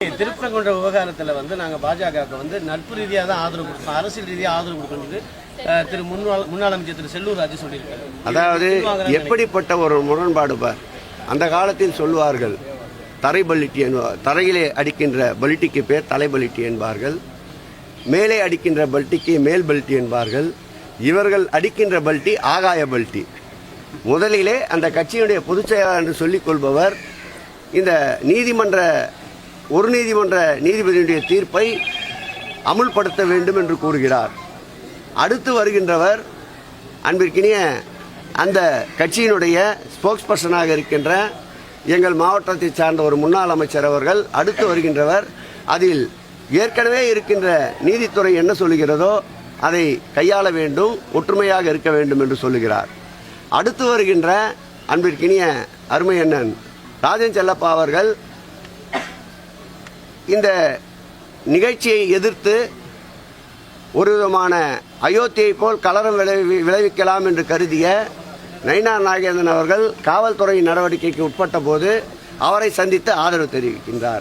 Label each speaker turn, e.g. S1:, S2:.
S1: திருப்பரங்குன்ற விவகாரத்தில் வந்து நாங்கள் பாஜகவுக்கு வந்து நட்பு ரீதியாக தான் ஆதரவு கொடுப்போம் அரசியல் ரீதியாக ஆதரவு கொடுக்கணும்னு அஹ், திரு முன்னாள் முன்னாள் அமைச்சர் திரு செல்லூர் ராஜு சொல்லியிருக்காரு.
S2: அதாவது எப்படிப்பட்ட ஒரு முரண்பாடு பார். அந்த காலத்தில் சொல்லுவார்கள் தரை பலிட்டி தரையிலே அடிக்கின்ற பலிட்டிக்கு பேர் தலை பலிட்டி என்பார்கள் மேலே அடிக்கின்ற பல்ட்டிக்கு மேல் பல்ட்டி என்பார்கள் இவர்கள் அடிக்கின்ற பல்ட்டி ஆகாய பல்ட்டி. முதலிலே அந்த கட்சியினுடைய பொதுச் செயலாளர் என்று சொல்லிக் கொள்பவர் இந்த நீதிமன்ற ஒரு நீதிமன்ற நீதிபதியினுடைய தீர்ப்பை அமுல்படுத்த வேண்டும் என்று கூறுகிறார். அடுத்து வருகின்றவர் அன்பிற்கினிய அந்த கட்சியினுடைய ஸ்போக்ஸ் பர்சனாக இருக்கின்ற எங்கள் மாவட்டத்தை சார்ந்த ஒரு முன்னாள் அமைச்சர் அவர்கள் அடுத்து வருகின்றவர் அதில் ஏற்கனவே இருக்கின்ற நீதித்துறை என்ன சொல்லுகிறதோ அதை கையாள வேண்டும் ஒற்றுமையாக இருக்க வேண்டும் என்று சொல்லுகிறார். அடுத்து வருகின்ற அன்பிற்கினிய அருமையண்ணன் ராஜன் செல்லப்பா அவர்கள் இந்த நிகழ்ச்சியை எதிர்த்து ஒரு விதமான அயோத்தியை போல் கலரம் விளைவி விளைவிக்கலாம் என்று கருதிய நயினார் நாகேந்திரன் அவர்கள் காவல்துறை நடவடிக்கைக்கு உட்பட்ட போது அவரை சந்தித்து ஆதரவு தெரிவிக்கின்றார்.